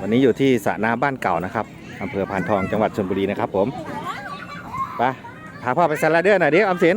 วันนี้อยู่ที่สระน้ำบ้านเก่านะครับอำเภอพานทองจังหวัดชลบุรีนะครับผมไปพาพ่อไปสไลเดอร์หน่อยดิออมสิน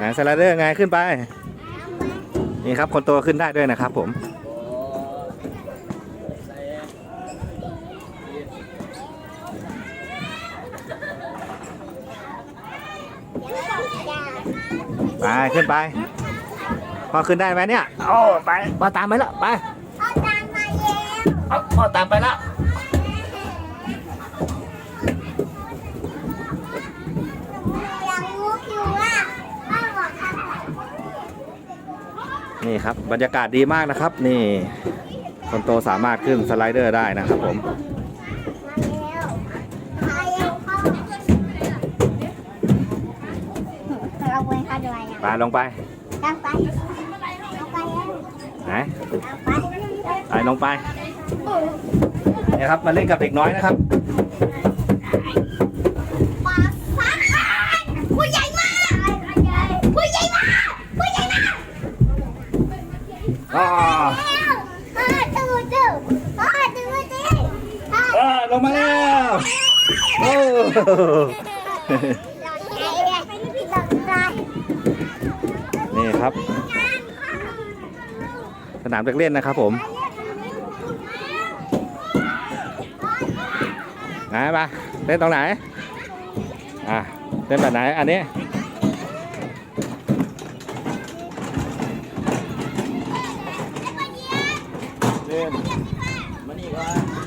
หาสไลเดอร์ไงขึ้นไป นี่ครับคนโตขึ้นได้ด้วยนะครับผม ไปขึ้นไปพ่อขึ้นได้ไหมเนี่ยโอ้ไปพ่อตามไปแล้วไปเอาพ่อตามไปแล้วนี่ครับบรรยากาศดีมากนะครับ นี่คนโตสามารถขึ้นสไลเดอร์ได้นะครับผม ไปลงไปไหนไปลงไปนี่ครับมาเล่นกับเด็กน้อยนะครับผู้ใหญ่มากผู้ใหญ่มากผู้ใหญ่มากอ๋ออ่าดูดูอ่าดูดิอ่าเออลงมาแล้วโอ้ นี่ครับ สนามเด็กเล่นนะครับผมไหนมาเล่นตรงไหน อะเล่นแบบไหน อันนี้เล่นมานี่ก่อน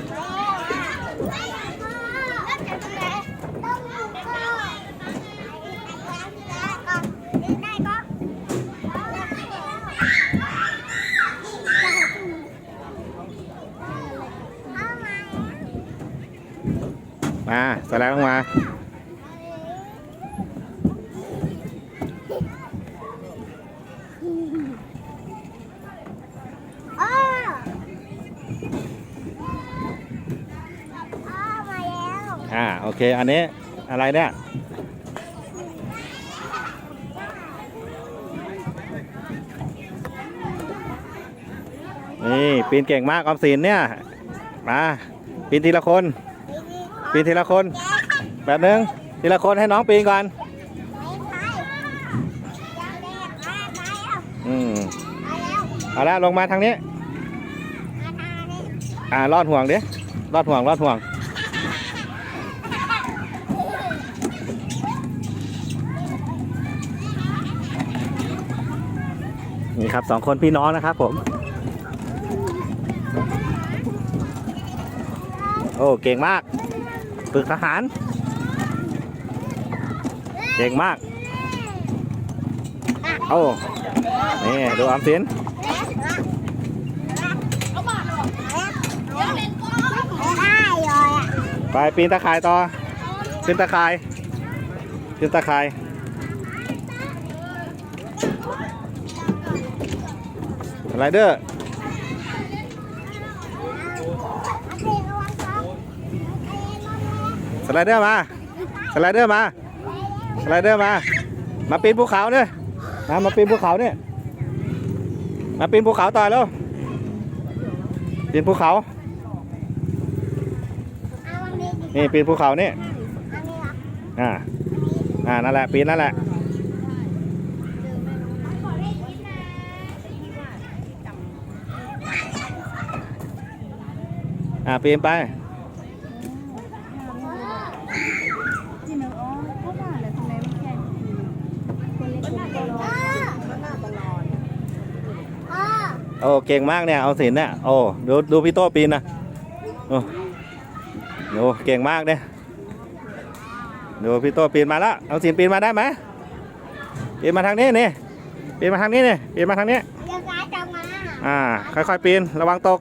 มาสไลด์ลงมาอ้าอ้ามาแล้วอ่าโอเค อันนี้อะไรเนี่ยนี่ปีนเก่งมากออมสินเนี่ย มาปีนทีละคน ปีนทีละคน แบบนึงทีละคนให้น้องปีนก่อนอืมเอาละลงมาทางนี้อ่ารอดห่วงดิรอดห่วงรอดห่วงนี่ครับสองคนพี่น้องนะครับผม โอ้ เก่งมาก ฝึกทหาร เก่งมาก โอ้นี่ดูออมสินไปปีนตะข่ายต่อขึ้นตะข่ายขึ้นตะข่ายไลเดอร์ สไลเดอร์มา สไลเดอร์มา สไลเดอร์มา มาปีนภูเขาเนี่ยมามาปีนภูเขาเนี่ยมาปีนภูเขาต่อแล้วปีนภูเขา นี่ปีนภูเขานี่อ่า อ่า นั่นแหละ ปีนนั่นแหละอ่าปีนไป จริงๆอ๋อก็ว่าแหละทำไมไม่แข่งคนเล็กคนโตก็น่าตลอด โอ้เก่งมากเนี่ยเอาสินเนี่ยโอ้ดูดูพี่โต้ปีนนะโอ้ดูเก่งมากเนี่ยดูพี่โต้ปีนมาแล้วเอาสินปีนมาได้ไหมปีนมาทางนี้นี่ปีนมาทางนี้นี่ปีนมาทางนี้ยังไงจะมาอ่าค่อยๆปีนระวังตก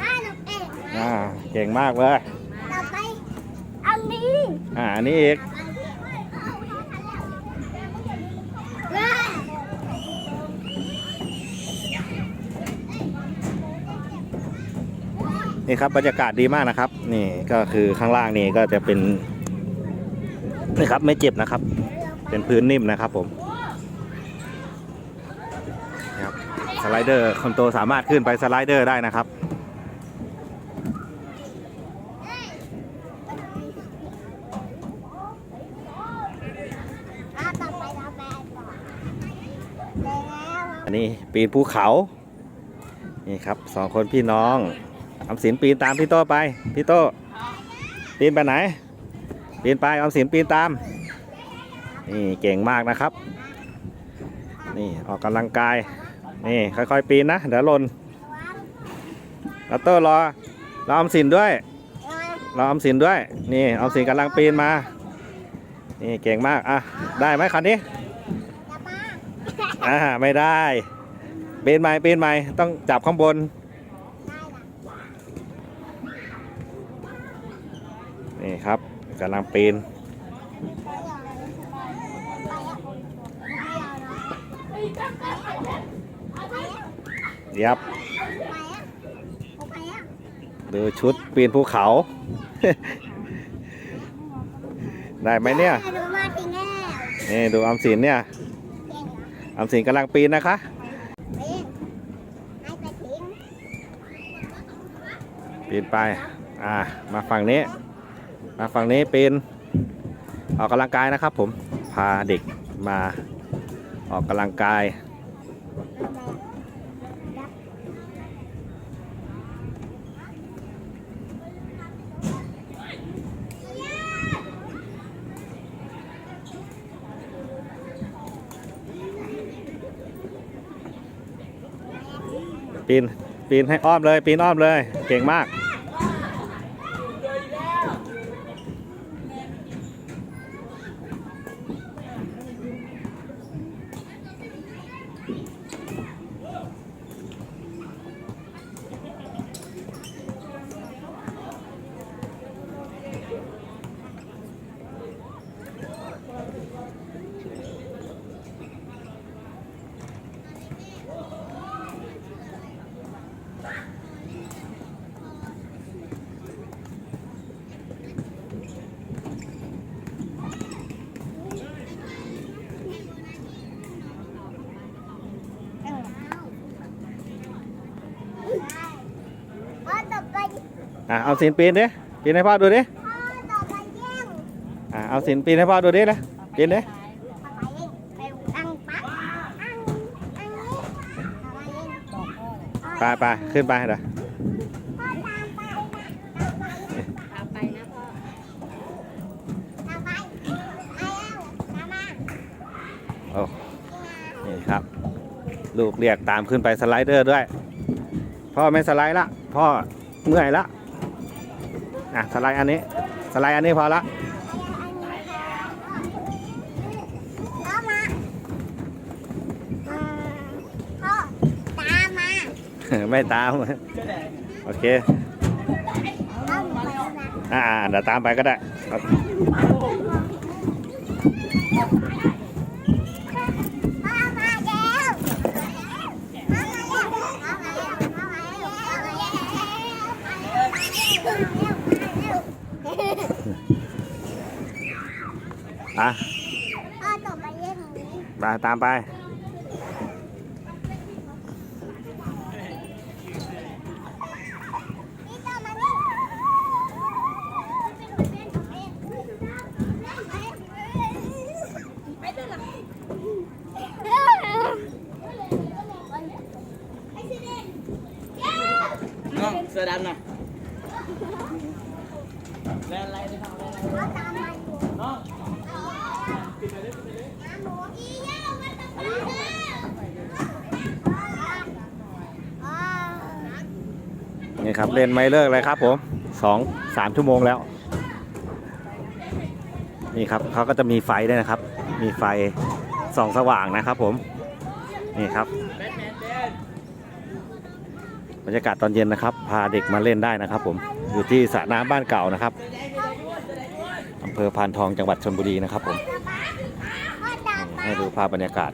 ห้าหนึ่งเอ็ดอ่าเก่งมากเลยต่อไปอันนี้อ่าอันนี้อีก นี่ครับบรรยากาศดีมากนะครับ นี่ก็คือข้างล่างนี่ก็จะเป็นนี่ครับไม่เจ็บนะครับ เป็นพื้นนิ่มนะครับผมนี่ครับสไลเดอร์คนโตสามารถขึ้นไปสไลเดอร์ได้นะครับนก่อนแล้วอันนี้ปีนภูเขา นี่ครับสองคนพี่น้อง ออมสินปีนตามพี่โตไป พี่โตปีนไปไหน ปีนไปออมสินปีนตาม นี่เก่งมากนะครับ นี่ออกกำลังกาย นี่ค่อยๆปีนนะ เดี๋ยวหล่นลัตเตอร์รอรอออมสินด้วยรอออมสินด้วย นี่ออมสินกำลังปีนมา นี่เก่งมาก อะ ได้ไหมคันนี้อ่าไม่ได้ปีนใหม่ปีนใหม่ต้องจับข้างบนนี่ครับ กำลังปีนยับดูชุดปีนภูเขา ได้ไหมเนี่ยนี่ดูออมสินเนี่ยอออมสินกำลังปีนนะคะปีนไป อ่า มาฝั่งนี้ ฝั่งนี้เปีนออกกำลังกายนะครับ ผมพาเด็กมาออกกำลังกาย ปีนปีนให้อ้อมเลย ปีนอ้อมเลย เก่งมาก อะเอาสินปีนดิปีนให้พ่อดูดิอะเอาสินปีนให้พ่อดูดิเลยปีนดิไปเองไปตั้งปั๊บอังอังนี้ต่อไปไปขึ้นไปเหรอไปนะพ่อโอ้โอ้นี่ครับ ลูกเรียกตามขึ้นไปสไลเดอร์ด้วย พ่อไม่สไลด์ละ พ่อเมื่อยละ อะสไลด์อันนี้สไลด์อันนี้พอละพ่อมาอ่าพ่อตามมาไม่ตามโอเคพ่อมาแล้วนะอ่าเดี๋ยวตามไปก็ได้ครับพ่ อมาแล้วพ่อมาแล้วพ่อมาแล้วพ่อมาแล้วพ่อมาแล้วอะพ่อต่อไปเล่นนี้ไปตามไป นี่ต่อมานี่น้องเสื้อดำหน่อยแลนอะไรได้ทำอะไร พ่อตามมาอยู่ น้อง หมูอีเย่ามันจะไปแล้ว นี่ ครับเล่นไม่เลิกเลยครับผมสองสามชั่วโมงแล้ว นี่ครับเขาก็จะมีไฟด้วยนะครับ มีไฟส่องสว่างนะครับผมนี่ครับบรรยากาศตอนเย็นนะครับ พาเด็กมาเล่นได้นะครับ ผมอยู่ที่สระน้ำบ้านเก่านะครับอำเภอพานทองจังหวัดชลบุรีนะครับผมให้ดูภาพบรรยากาศ